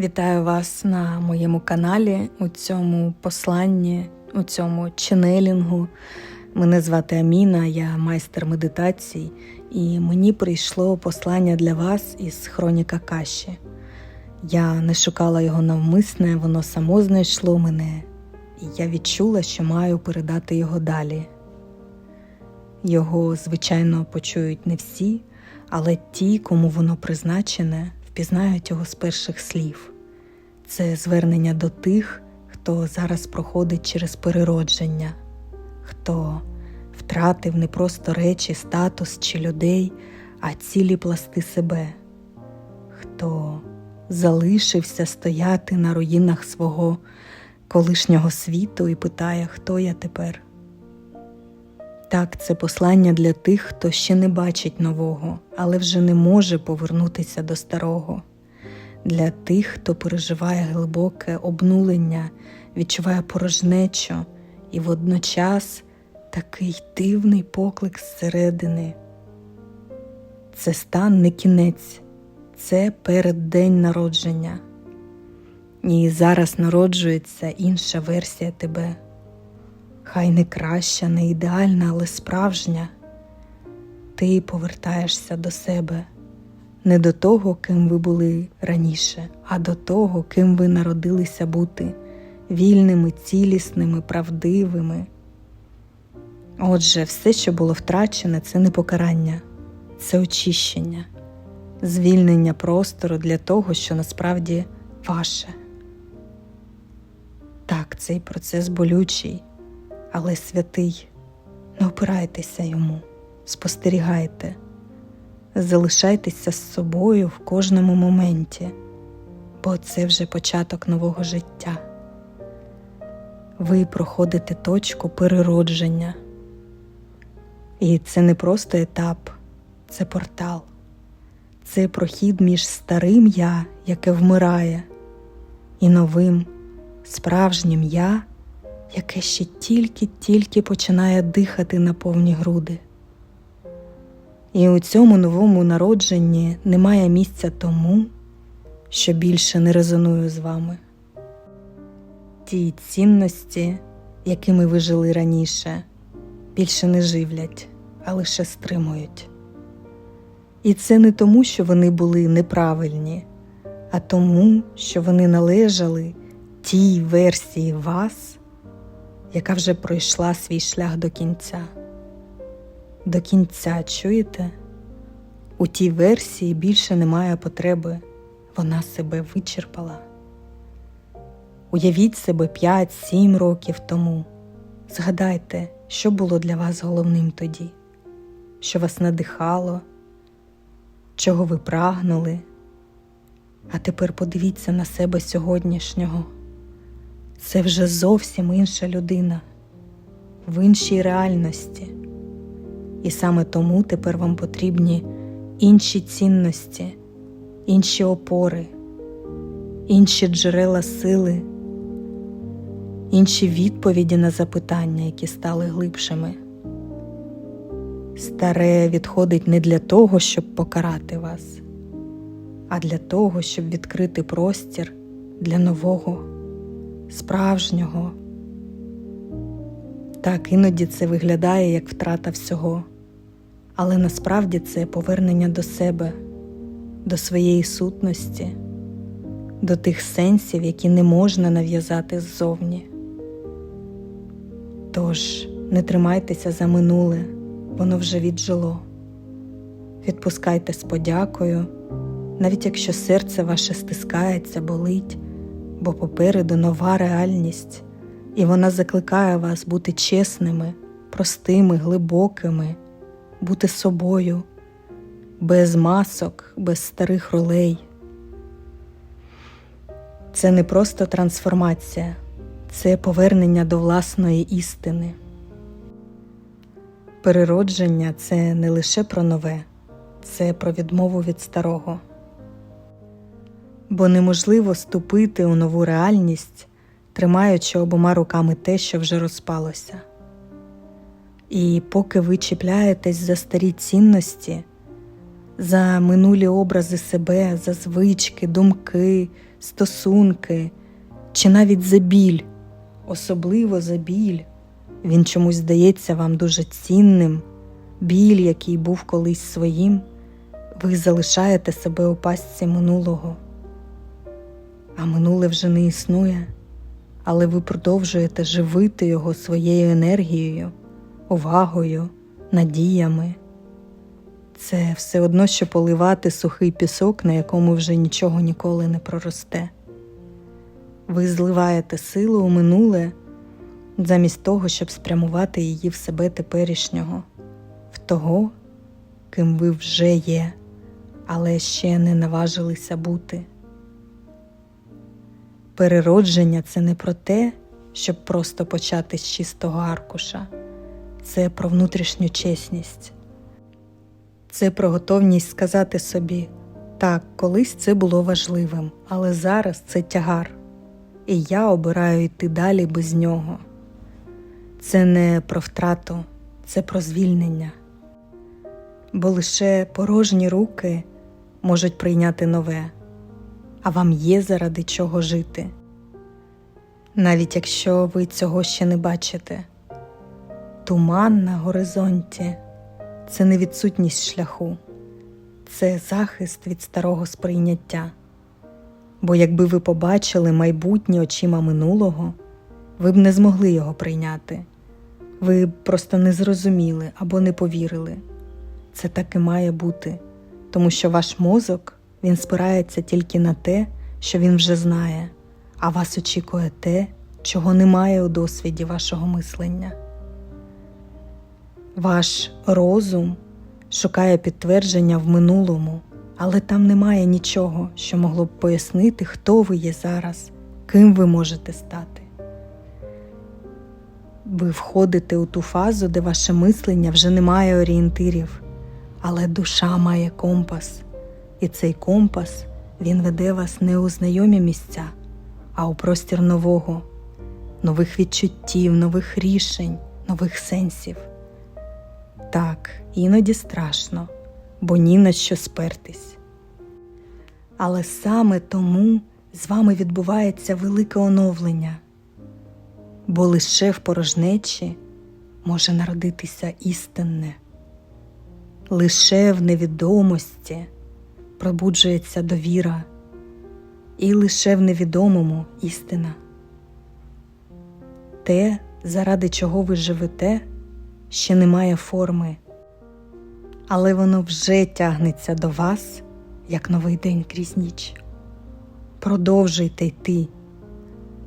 Вітаю вас на моєму каналі у цьому посланні, у цьому ченелінгу. Мене звати Аміна, я майстер медитацій, і мені прийшло послання для вас із хроніка Каші. Я не шукала його навмисне, воно само знайшло мене, і я відчула, що маю передати його далі. Його, звичайно, почують не всі, але ті, кому воно призначене, впізнають його з перших слів. Це звернення до тих, хто зараз проходить через переродження, хто втратив не просто речі, статус чи людей, а цілі пласти себе, хто залишився стояти на руїнах свого колишнього світу і питає, хто я тепер. Так, це послання для тих, хто ще не бачить нового, але вже не може повернутися до старого, для тих, хто переживає глибоке обнулення, відчуває порожнечу і водночас такий дивний поклик зсередини. Це стан не кінець, це переддень народження. І зараз народжується інша версія тебе. Хай не краща, не ідеальна, але справжня. Ти повертаєшся до себе, не до того, ким ви були раніше, а до того, ким ви народилися бути вільними, цілісними, правдивими. Отже, все, що було втрачене, це не покарання, це очищення, звільнення простору для того, що насправді ваше. Так, цей процес болючий але святий, не опирайтеся йому, спостерігайте, залишайтеся з собою в кожному моменті, бо це вже початок нового життя. Ви проходите точку переродження. І це не просто етап, це портал, це прохід між старим я, яке вмирає, і новим, справжнім я яке ще тільки-тільки починає дихати на повні груди. І у цьому новому народженні немає місця тому, що більше не резоную з вами. Ті цінності, якими ви жили раніше, більше не живлять, а лише стримують. І це не тому, що вони були неправильні, а тому, що вони належали тій версії вас, яка вже пройшла свій шлях до кінця. До кінця чуєте? У тій версії більше немає потреби, вона себе вичерпала. Уявіть себе 5-7 років тому. Згадайте, що було для вас головним тоді, що вас надихало, чого ви прагнули. А тепер подивіться на себе сьогоднішнього це вже зовсім інша людина в іншій реальності. І саме тому тепер вам потрібні інші цінності, інші опори, інші джерела сили, інші відповіді на запитання, які стали глибшими. Старе відходить не для того, щоб покарати вас, а для того, щоб відкрити простір для нового справжнього. Так, іноді це виглядає як втрата всього, але насправді це повернення до себе, до своєї сутності, до тих сенсів, які не можна нав'язати ззовні. Тож не тримайтеся за минуле, воно вже віджило. Відпускайте з подякою, навіть якщо серце ваше стискається, болить бо попереду нова реальність, і вона закликає вас бути чесними, простими, глибокими, бути собою, без масок, без старих ролей. Це не просто трансформація, це повернення до власної істини. Переродження це не лише про нове, це про відмову від старого бо неможливо ступити у нову реальність, тримаючи обома руками те, що вже розпалося. І поки ви чіпляєтесь за старі цінності, за минулі образи себе, за звички, думки, стосунки, чи навіть за біль, особливо за біль. Він чомусь здається вам дуже цінним, біль, який був колись своїм, ви залишаєте себе у пастці минулого. А минуле вже не існує, але ви продовжуєте живити його своєю енергією, увагою, надіями. Це все одно, що поливати сухий пісок, на якому вже нічого ніколи не проросте. Ви зливаєте силу у минуле замість того, щоб спрямувати її в себе теперішнього, в того, ким ви вже є, але ще не наважилися бути. Переродження це не про те, щоб просто почати з чистого аркуша, це про внутрішню чесність. Це про готовність сказати собі так, колись це було важливим, але зараз це тягар, і я обираю йти далі без нього. Це не про втрату, це про звільнення. Бо лише порожні руки можуть прийняти нове, а вам є заради чого жити. Навіть якщо ви цього ще не бачите, туман на горизонті це не відсутність шляху, це захист від старого сприйняття. Бо якби ви побачили майбутнє очима минулого, ви б не змогли його прийняти, ви б просто не зрозуміли або не повірили. Це так і має бути, тому що ваш мозок він спирається тільки на те, що він вже знає, а вас очікує те, чого немає у досвіді вашого мислення. Ваш розум шукає підтвердження в минулому, але там немає нічого, що могло б пояснити, хто ви є зараз, ким ви можете стати. Ви входите у ту фазу, де ваше мислення вже не має орієнтирів, але душа має компас, і цей компас він веде вас не у знайомі місця, а у простір нового, нових відчуттів, нових рішень, нових сенсів. Так, іноді страшно, бо ні на що спертись. Але саме тому з вами відбувається велике оновлення, бо лише в порожнечі може народитися істинне, лише в невідомості пробуджується довіра, і лише в невідомому істина. Те, заради чого ви живете ще немає форми, але воно вже тягнеться до вас, як новий день крізь ніч. Продовжуйте йти,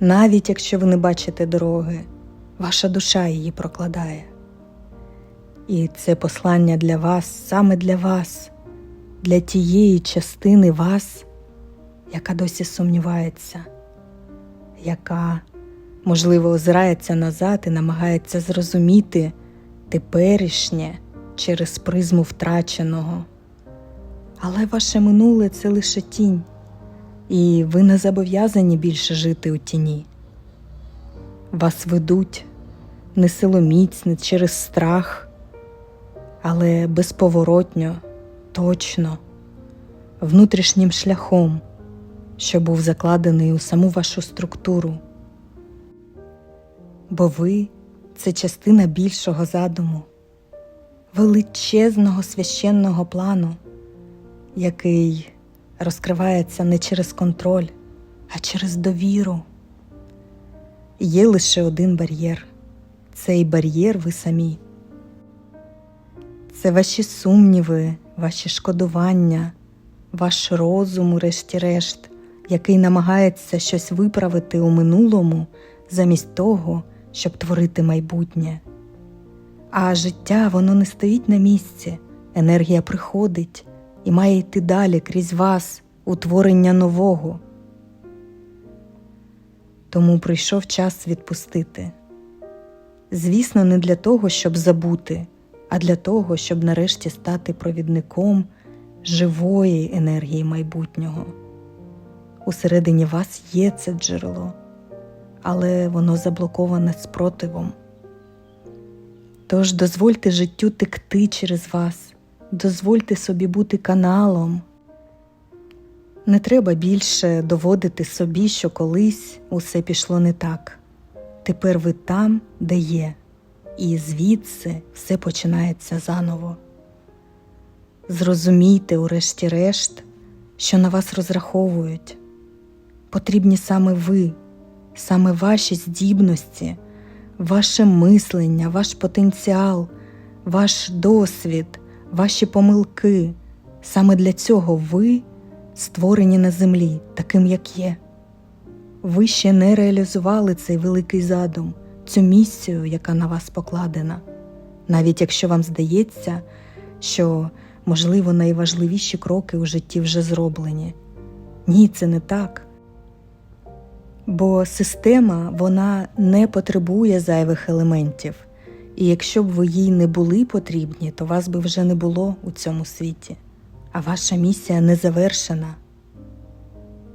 навіть якщо ви не бачите дороги, ваша душа її прокладає. І це послання для вас, саме для вас, для тієї частини вас, яка досі сумнівається, яка, можливо, озирається назад і намагається зрозуміти теперішнє через призму втраченого. Але ваше минуле це лише тінь, і ви не зобов'язані більше жити у тіні. Вас ведуть не силоміць, не через страх, але безповоротньо, точно, внутрішнім шляхом, що був закладений у саму вашу структуру. Бо ви це частина більшого задуму, величезного священного плану, який розкривається не через контроль, а через довіру. Є лише один бар'єр. Цей бар'єр ви самі. Це ваші сумніви, ваші шкодування, ваш розум, урешті-решт, який намагається щось виправити у минулому замість того щоб творити майбутнє. А життя воно не стоїть на місці, енергія приходить і має йти далі крізь вас у творення нового. Тому прийшов час відпустити. Звісно, не для того, щоб забути, а для того, щоб нарешті стати провідником живої енергії майбутнього. Усередині вас є це джерело але воно заблоковане спротивом. Тож дозвольте життю текти через вас, дозвольте собі бути каналом. Не треба більше доводити собі, що колись усе пішло не так. Тепер ви там, де є, і звідси все починається заново. Зрозумійте, урешті-решт, що на вас розраховують. Потрібні саме ви, саме ваші здібності, ваше мислення, ваш потенціал, ваш досвід, ваші помилки. Саме для цього ви створені на землі, таким, як є. Ви ще не реалізували цей великий задум, цю місію, яка на вас покладена, навіть якщо вам здається, що, можливо, найважливіші кроки у житті вже зроблені. Ні, це не так. Бо система вона не потребує зайвих елементів, і якщо б ви їй не були потрібні, то вас би вже не було у цьому світі, а ваша місія не завершена.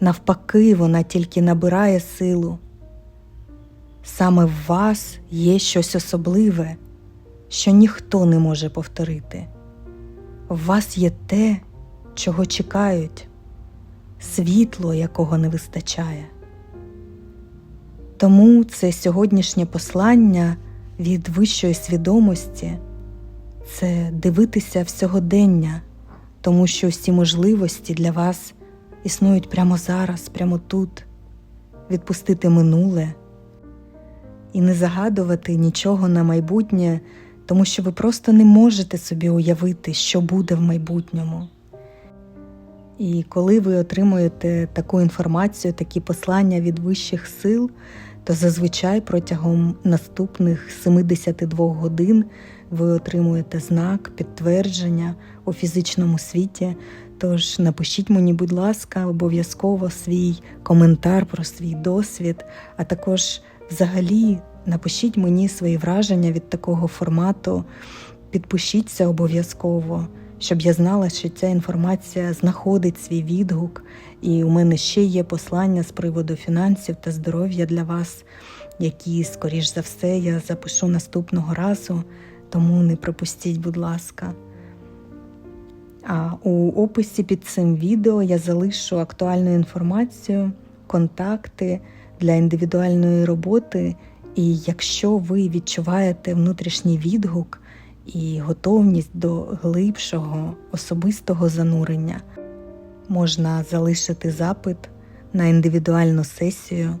Навпаки, вона тільки набирає силу. Саме в вас є щось особливе, що ніхто не може повторити. В вас є те, чого чекають, світло, якого не вистачає. Тому це сьогоднішнє послання від вищої свідомості це дивитися в сьогодення, тому що всі можливості для вас існують прямо зараз, прямо тут, відпустити минуле і не загадувати нічого на майбутнє, тому що ви просто не можете собі уявити, що буде в майбутньому. І коли ви отримуєте таку інформацію, такі послання від вищих сил, то зазвичай протягом наступних 72 годин ви отримуєте знак, підтвердження у фізичному світі. Тож напишіть мені, будь ласка, обов'язково свій коментар про свій досвід, а також взагалі напишіть мені свої враження від такого формату, підпишіться обов'язково, щоб я знала, що ця інформація знаходить свій відгук, і у мене ще є послання з приводу фінансів та здоров'я для вас, які, скоріш за все, я запишу наступного разу, тому не пропустіть, будь ласка. А у описі під цим відео я залишу актуальну інформацію, контакти для індивідуальної роботи. І якщо ви відчуваєте внутрішній відгук і готовність до глибшого особистого занурення, можна залишити запит на індивідуальну сесію.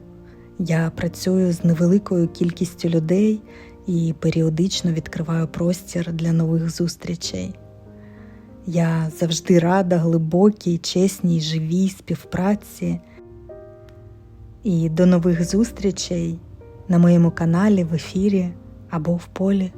Я працюю з невеликою кількістю людей і періодично відкриваю простір для нових зустрічей. Я завжди рада глибокій, чесній, живій співпраці. І до нових зустрічей на моєму каналі в ефірі або в полі.